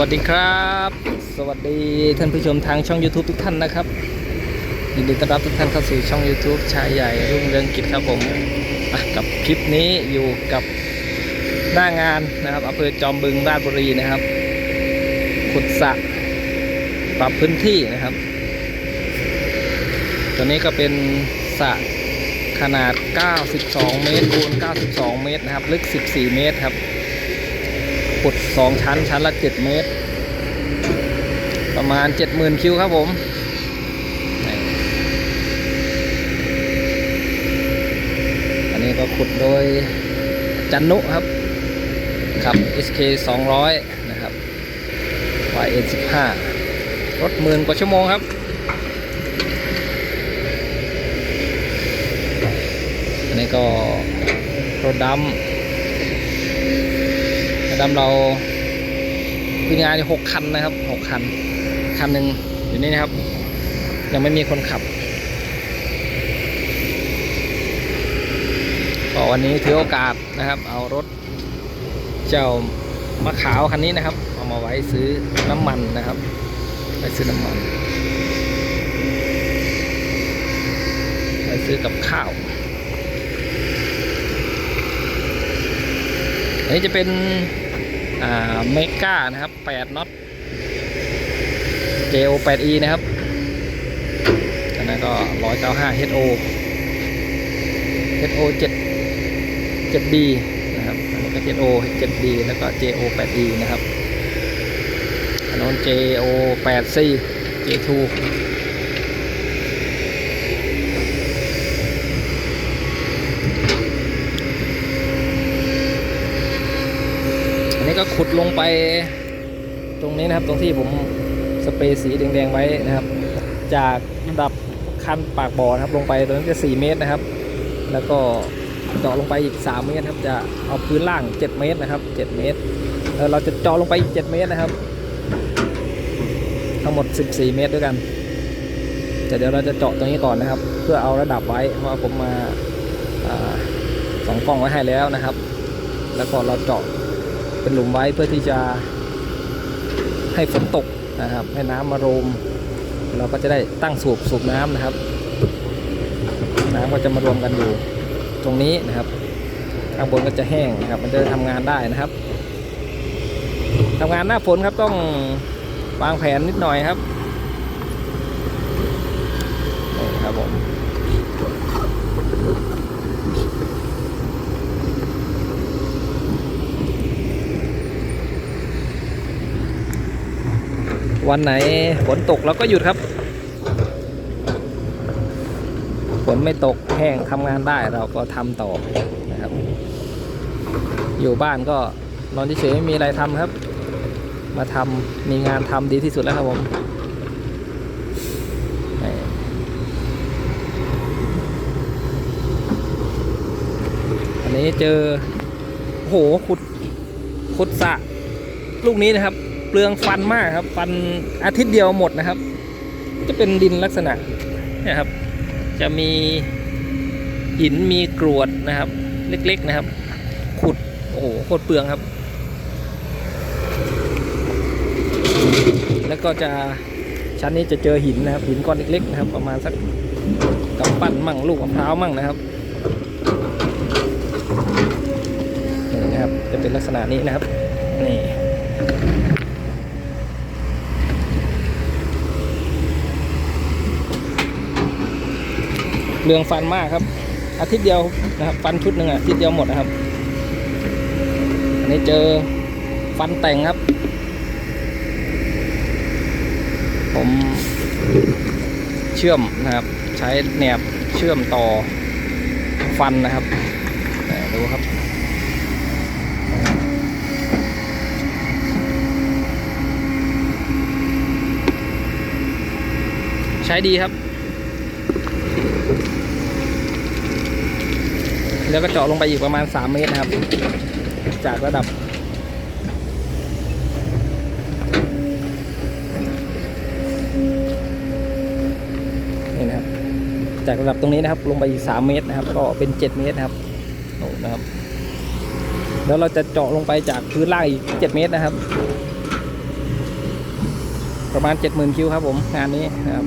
วัสดีครับ สวัสดีท่านผู้ชมทางช่อง YouTube ทุกท่านนะครับยินดีต้อนรับทุกท่านเข้าสู่ช่อง YouTube ชายใหญ่รุ่งเรืองกิจครับผมกับคลิปนี้อยู่กับหน้างานนะครับอำเภอจอมบึงราชบุรีนะครับขุดสระปรับพื้นที่นะครับ ตัวนี้ก็เป็นสระขนาด 92 เมตรคูณ92 เมตรนะครับ ลึก 14 เมตรครับ ขุด 2 ชั้น ชั้นละ 7 เมตร ประมาณ 70,000 คิวครับผมอันนี้ก็ขุดโดยจันนุครับขับ SK 200 นะครับ YN 15รถหมื่นกว่าชั่วโมงครับอันนี้ก็รถดำ ดำเราวิ่งงานอยู่หกคันนะครับหกคัน คันหนึ่งอยู่นี่นะครับ ยังไม่มีคนขับก็วันนี้ถือโอกาสนะครับ เอารถเจ้ามะขาวคันนี้นะครับ เอามาไว้ซื้อน้ำมันนะครับไว้ซื้อน้ำมันไว้ซื้อกับข้าวอันนี้จะเป็น เมกานะครับ8น็อต JO 8E นะครับอันนั้นก็ 195 HO HO 7 7D นะครับอันนี้ก็ HO 7D แล้วก็ JO 8E นะครับอันนู้น JO 8C J2 อันนี้ ก็ขุดลงไปตรงนี้นะครับตรงที่ผมสเปรย์สีแดงๆไว้นะครับ จากระดับคันปากบ่อนะครับ ลงไปตรงนี้จะ4เมตรนะครับ แล้วก็เจาะลงไปอีก 3 เมตรครับจะเอาพื้นล่าง 7 เมตรนะครับ 7 เมตรแล้วเราจะเจาะลงไปอีก 7 เมตรนะครับ ทั้งหมด 14 เมตรด้วยกันแต่เดี๋ยวเราจะเจาะตรงนี้ก่อนนะครับ เพื่อเอาระดับไว้เพราะผมมาอาสองกล้องไว้ให้แล้วนะครับ แล้วก็เราเจาะ เป็นหลุมไว้เพื่อที่จะให้ฝนตกนะครับ ให้น้ำมาโรม เราก็จะได้ตั้งสูบสูบน้ำนะครับ น้ำก็จะมารวมกันอยู่ตรงนี้นะครับข้างบนก็จะแห้งนะครับ มันจะทำงานได้นะครับทำงานหน้าฝนครับต้องวางแผนนิดหน่อยครับนี่ครับผม วันไหนฝนตกเราก็หยุดครับฝนไม่ตกแห้งทำงานได้เราก็ทำต่อนะครับ อยู่บ้านก็นอนเฉยๆไม่มีอะไรทำครับ มาทำมีงานทำดีที่สุดแล้วครับผมอันนี้เจอโอ้โหขุดขุดสะลูกนี้นะครับ เปลืองฟันมากครับ ฟันอาทิตย์เดียวหมดนะครับ จะเป็นดินลักษณะเนี่ยครับ จะมีหินมีกรวดนะครับ เล็กๆนะครับ ขุดโอ้โหโคตรเปลืองครับ แล้วก็จะชั้นนี้จะเจอหินนะครับ หินก้อนเล็กๆนะครับ ประมาณสักกำปั้นมั่งลูกมะพร้าวมั่งนะครับนี่นะครับ จะเป็นลักษณะนี้นะครับนี่ เรืองฟันมากครับ อาทิตย์เดียวนะครับฟันชุดหนึ่งอาทิตย์เดียวหมดนะครับ อันนี้เจอฟันแต่งครับ ผมเชื่อมนะครับ ใช้แหนบเชื่อมต่อฟันนะครับดูครับใช้ดีครับ แล้วก็เจาะลงไปอีกประมาณ 3 เมตรนะครับ จากระดับ นี่นะครับ จากระดับตรงนี้นะครับ ลงไปอีก 3 เมตรนะครับ ก็เป็น 7 เมตรนะครับโอ้นะครับ แล้วเราจะเจาะลงไปจากพื้นล่างอีก 7 เมตรนะครับ ประมาณ 70,000 คิวครับผม งานนี้นะครับ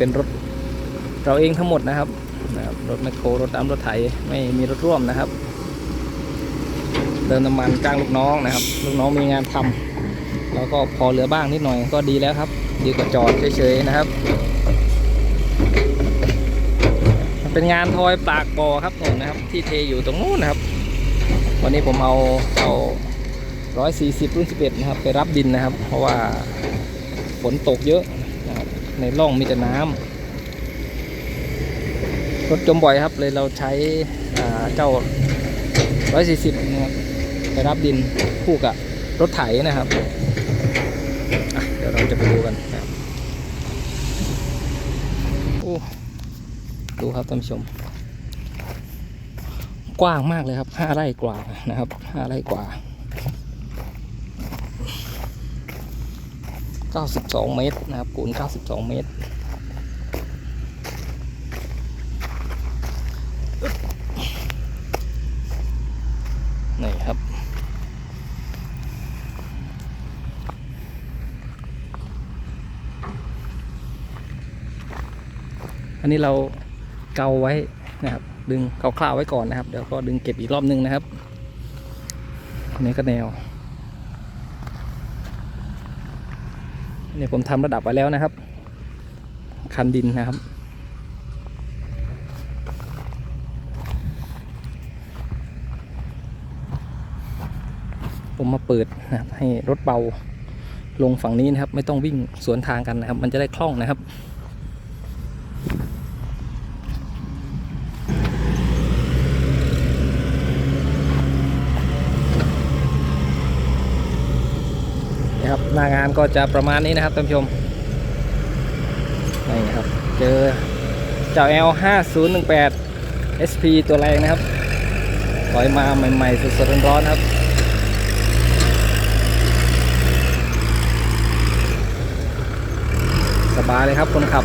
เป็นรถเราเองทั้งหมดนะครับนะครับรถแมคโครรถดำรถไถไม่มีรถร่วมนะครับ เติมน้ำมันจ้างลูกน้องนะครับ ลูกน้องมีงานทำแล้วก็พอเหลือบ้างนิดหน่อยก็ดีแล้วครับ ดีกว่าจอดเฉยๆนะครับ เป็นงานทอยปากบ่อครับนู่นะครับ ที่เทอยู่ตรงนู้นนะครับ วันนี้ผมเอาเอา140รุ่น11นะครับ ไปรับดินนะครับ เพราะว่าฝนตกเยอะ ในร่องมีแต่น้ำรถจมบ่อยครับเลยเราใช้เจ้า 140 นะครับไปรับดินคู่กับรถไถนะครับ เดี๋ยวเราจะไปดูกันนะโอ้ดูครับท่านผู้ชม กว้างมากเลยครับ5ไร่กว่านะครับ5ไร่กว่า 92 เมตรนะครับคูณ92 เมตร นี่ครับ อันนี้เราเกาไว้นะครับ ดึงเกาคร่าวๆไว้ก่อนนะครับ เดี๋ยวก็ดึงเก็บอีกรอบนึงนะครับ อันนี้ก็แนว นี่ผมทำระดับไว้แล้วนะครับ คันดินนะครับ ผมมาเปิดนะครับให้รถเบาลงฝั่งนี้นะครับ ไม่ต้องวิ่งสวนทางกันนะครับ มันจะได้คล่องนะครับ น้างานก็จะประมาณนี้นะครับท่านผู้ชมนี่นะครับเจอเจ้า L 5 0 1 8 SP ตัวแรงนะครับปล่อยมาใหม่ๆสดๆร้อนๆครับสบายเลยครับคนขับ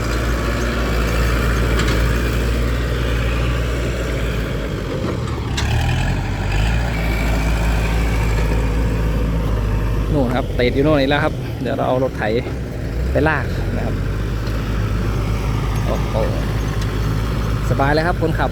นู่นครับติดอยู่โน่นนี่แล้วครับ เดี๋ยวเราเอารถไถไปลากนะครับโอ้โหสบายเลยครับคนขับ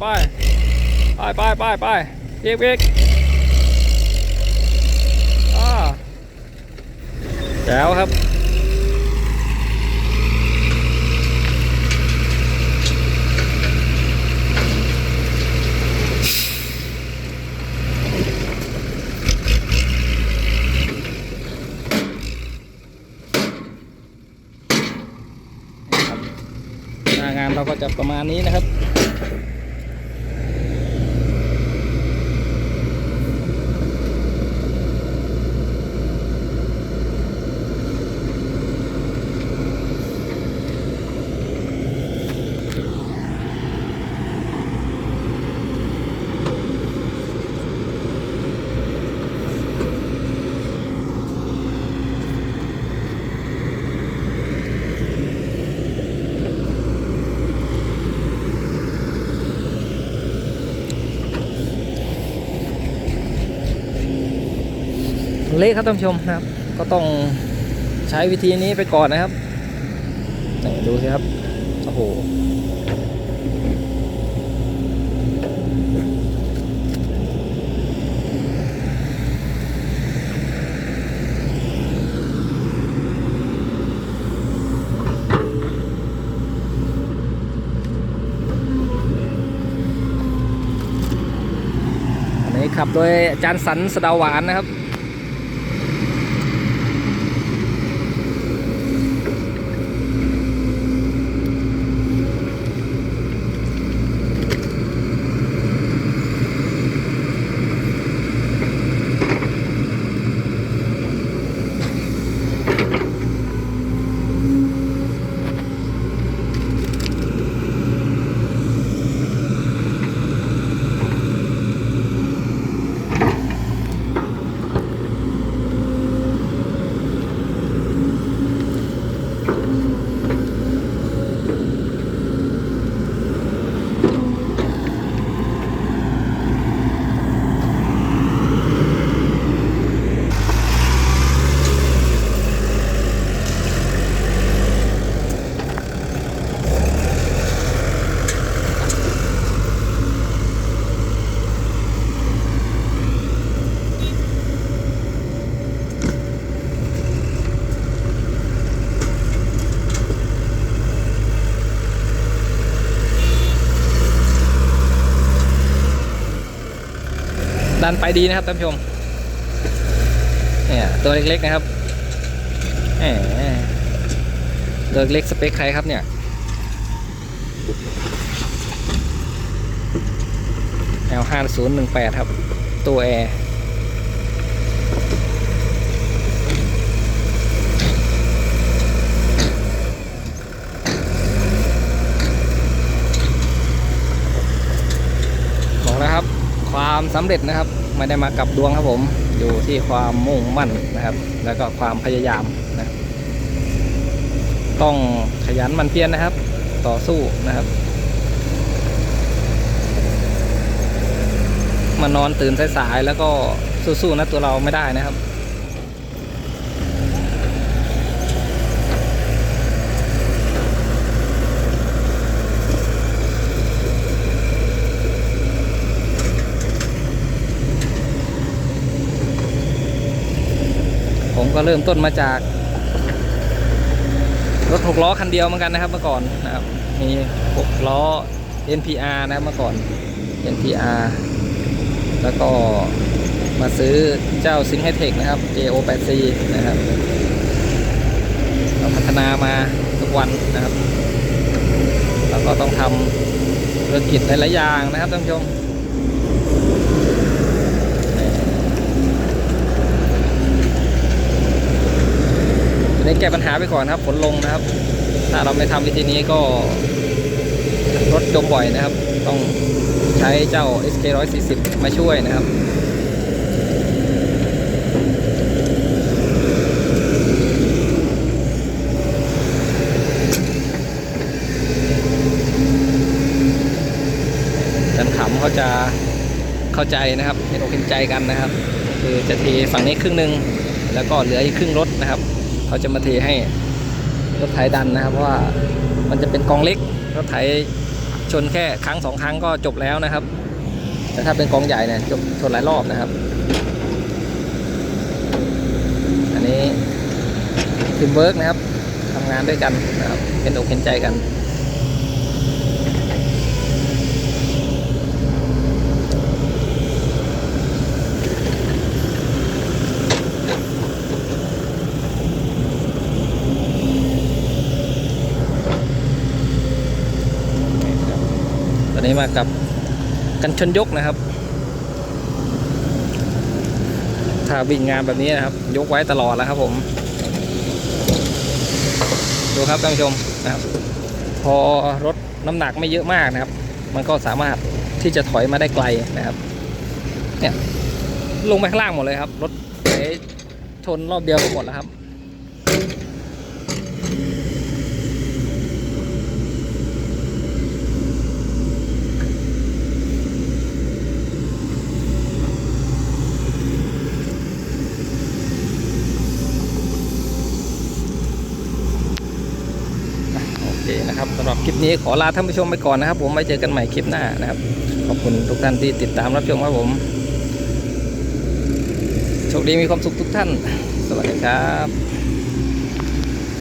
ไปไปไป ไปไปไปไปเบียกเบียกอ่าแจ๋วครับงานเราก็จะประมาณนี้นะครับ เละครับท่านผู้ชมนะครับ ก็ต้องใช้วิธีนี้ไปก่อนนะครับดูสิครับโอ้โหขับโดยอาจารย์สันสดาหวานนะครับ ดันไปดีนะครับท่านผู้ชมเนี่ยตัวเล็กๆนะครับแหมตัวเล็กสเปคใครครับเนี่ย L 5 0 1 8ครับ ตัวแอร์บอกแล้วครับ ความสำเร็จนะครับ ไม่ได้มากับดวงครับผม อยู่ที่ความมุ่งมั่นนะครับ แล้วก็ความพยายามนะต้องขยันหมันเพียรนะครับ ต่อสู้นะครับมานอนตื่นสายๆแล้วก็สู้ๆนะตัวเราไม่ได้นะครับ ผมก็เริ่มต้นมาจาก รถหกล้อคันเดียวเหมือนกันนะครับ เมื่อก่อนนะครับ มีหกล้อ NPR นะครับเมื่อก่อน NPR แล้วก็มาซื้อเจ้าซิง h ์ t เทคนะครับ JO8C นะครับเราพัฒนามาทุกวันนะครับ แล้วก็ต้องทำธุรกิจหลายๆอย่างนะครับท่านผู้ชม นี้แก้ปัญหาไปก่อนครับฝนลงนะครับ ถ้าเราไม่ทำวิธีนี้ก็รถจมบ่อยนะครับ ต้องใช้เจ้า SK 140 มาช่วยนะครับจันขำเขาจะเข้าใจนะครับเห็นอกเห็นใจกันนะครับ คือจะเทฝั่งนี้ครึ่งหนึ่งแล้วก็เหลืออีกครึ่งรถนะครับ เขาจะมาเทให้รถไถดันนะครับเพราะว่ามันจะเป็นกองเล็กรถไถชนแค่ครั้งสองครั้งก็จบแล้วนะครับ แต่ถ้าเป็นกองใหญ่เนี่ยจบชนหลายรอบนะครับ อันนี้ทีมเวิร์กนะครับทำงานด้วยกันนะครับเป็นอกเห็นใจกัน ตอนนี้มากับกันชนยกนะครับ ถ้าวิ่งงานแบบนี้นะครับ ยกไว้ตลอดแล้วครับผม ดูครับท่านผู้ชมนะครับ พอรถน้ำหนักไม่เยอะมากนะครับ มันก็สามารถที่จะถอยมาได้ไกลนะครับ เนี่ยลงไปข้างล่างหมดเลยครับ รถไถชนรอบเดียวก็หมดแล้วครับ โอเค นี้ขอลาท่านผู้ชมไปก่อนนะครับ ผมไว้เจอกันใหม่คลิปหน้านะครับ ขอบคุณทุกท่านที่ติดตามรับชมครับผมโชคดีมีความสุขทุกท่าน สวัสดีครับ